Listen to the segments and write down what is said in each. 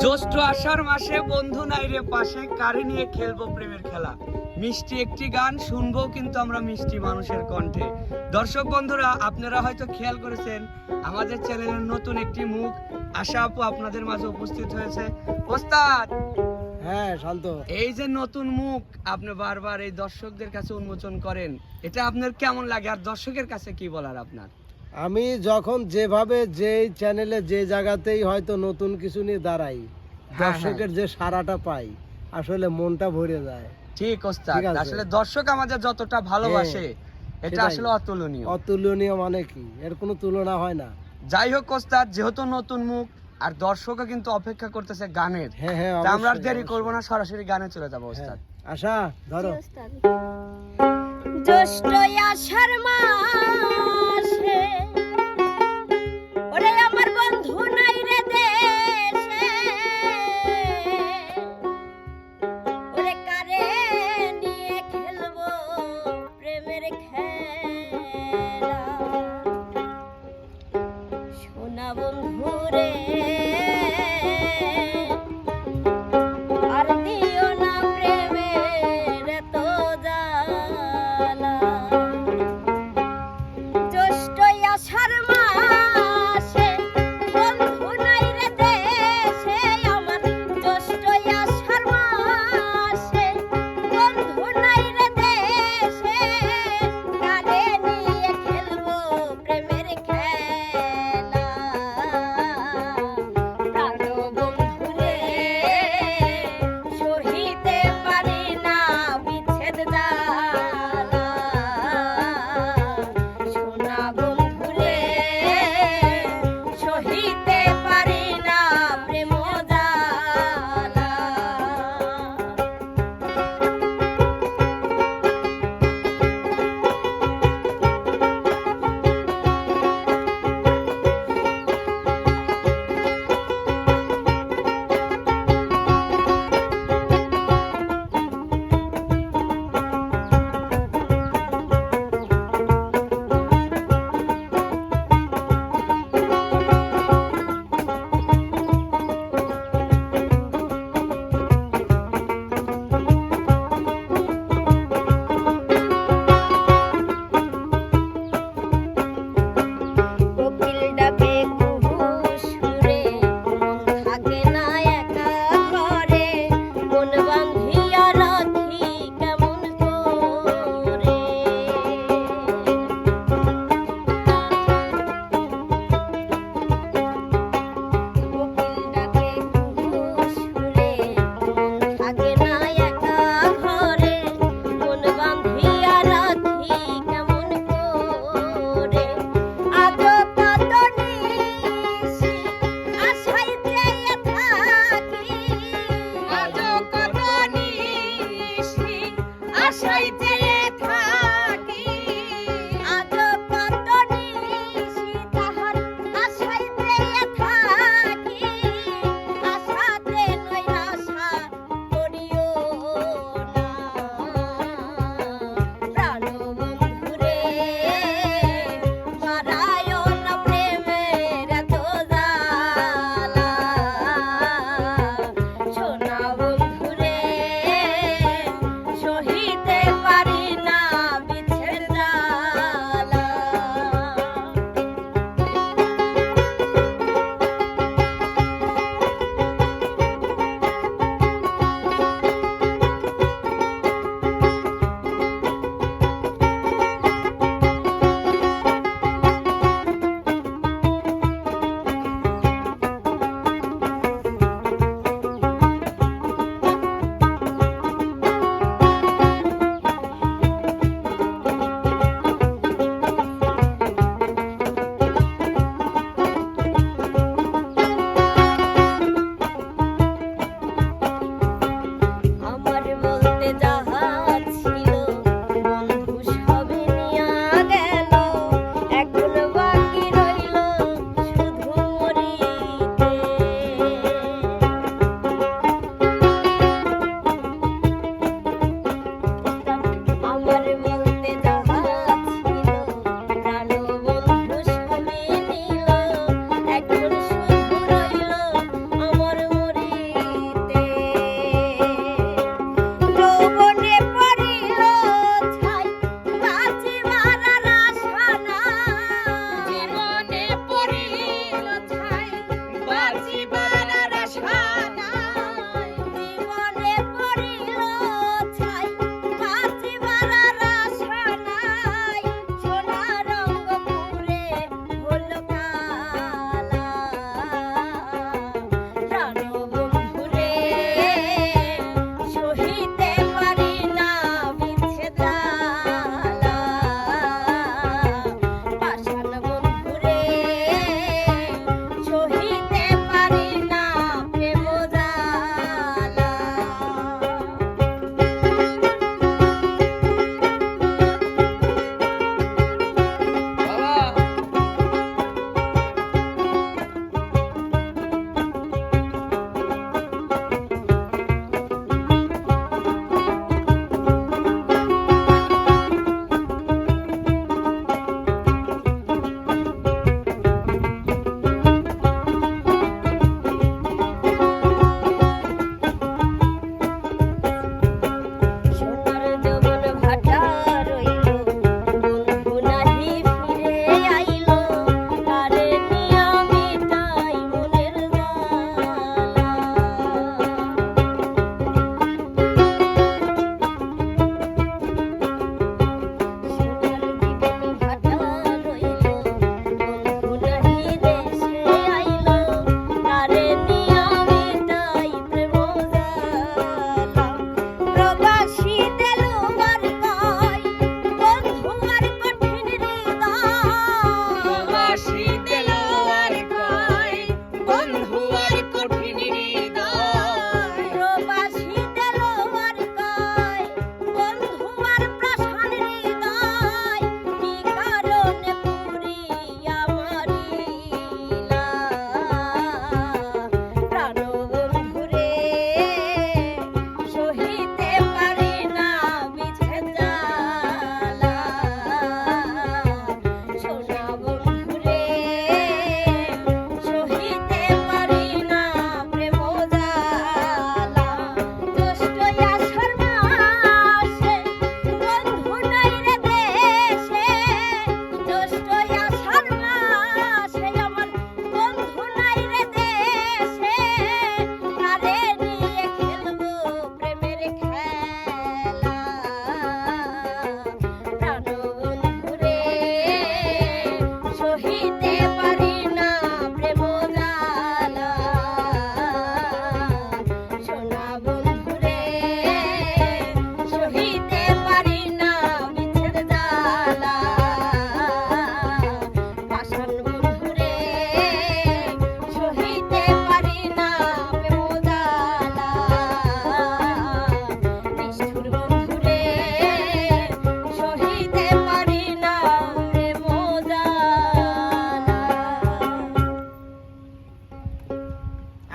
জ্যৈষ্ঠ আষাঢ় মাসে বন্ধু নাই রে পাশে কারে নিয়ে খেলব প্রেমের খেলা? মিষ্টি একটি গান শুনব কিন্তু আমরা মিষ্টি মানুষের কণ্ঠে। দর্শক বন্ধুরা আপনারা হয়তো খেয়াল করেছেন আমাদের চ্যানেলের নতুন একটি মুখ আশা আপু আপনাদের মাঝে উপস্থিত হয়েছে। ওস্তাদ! হ্যাঁ শান্ত। এই যে নতুন মুখ আপনি বারবার এই দর্শকদের কাছে উন্মোচন করেন এটা আপনার কেমন লাগে? আর দর্শকের কাছে কি বলার আপনার? আমি যখন যেভাবে যে চ্যানেলে যে জায়গাতেই হয়তো নতুন কিছু নিয়ে দাঁড়াই হ্যাঁ, দর্শকের যে সারাটা পাই আসলে মনটা ভরে যায়। ঠিক ওস্তাদ। আছে। আসলে দর্শক আমাদের যতটা ভালোবাসে এটা আসলে অতুলনীয়। অতুলনীয় মানে কি? এর কোনো তুলনা হয় না। যাই হোক ওস্তাদ যেহেতু নতুন মুখ আর দর্শকও কিন্তু অপেক্ষা করতেছে গানের হ্যাঁ হ্যাঁ আমরা আর দেরি। করব না সরাসরি গানে চলে যাব হ্যাঁ। ওস্তাদ। আশা ধরো। জ্যৈষ্ঠ আষাঢ় রে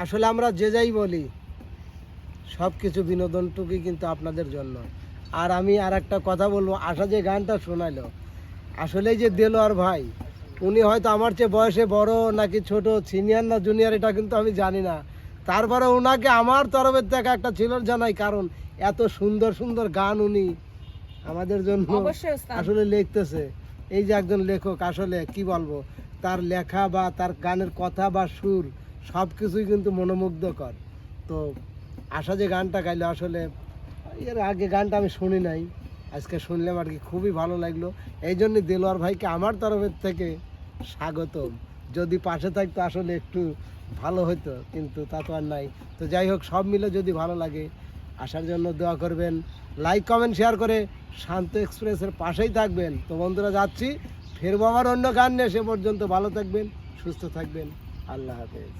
আসলে আমরা যে যাই বলি সব কিছু বিনোদনটুকুই কিন্তু আপনাদের জন্য। আর আমি আর একটা কথা বলব আশা যে গানটা শোনালো আসলে যে দেলোয়ার ভাই উনি হয়তো আমার চেয়ে বয়সে বড় নাকি ছোট সিনিয়র না জুনিয়র এটা কিন্তু আমি জানি না। তারপরে ওনাকে আমার তরফের থেকে একটা ছিল জানাই কারণ এত সুন্দর সুন্দর গান উনি আমাদের জন্য আসলে লিখতেছে। এই যে একজন লেখক আসলে কি বলব তার লেখা বা তার গানের কথা বা সুর সব কিছুই কিন্তু মনোমুগ্ধকর। তো আশা যে গানটা গাইলো, আসলে এর আগে গানটা আমি শুনি নাই। আজকে শুনলাম আর কি, খুবই ভালো লাগল। এই জন্যই দেলোয়ার ভাইকে আমার তরফের থেকে স্বাগতম। যদি পাশে থাকতো আসলে একটু ভালো হতো কিন্তু তা তো আর নাই। তো যাই হোক, সব মিলে যদি ভালো লাগে, আসার জন্য দোয়া করবেন। লাইক, কমেন্ট, শেয়ার করে শান্ত এক্সপ্রেসের পাশেই থাকবেন। তো বন্ধুরা, যাচ্ছি। ফেরবো আবার অন্য গান নিয়ে, সে পর্যন্ত ভালো থাকবেন, সুস্থ থাকবেন। আল্লাহ হাফেজ।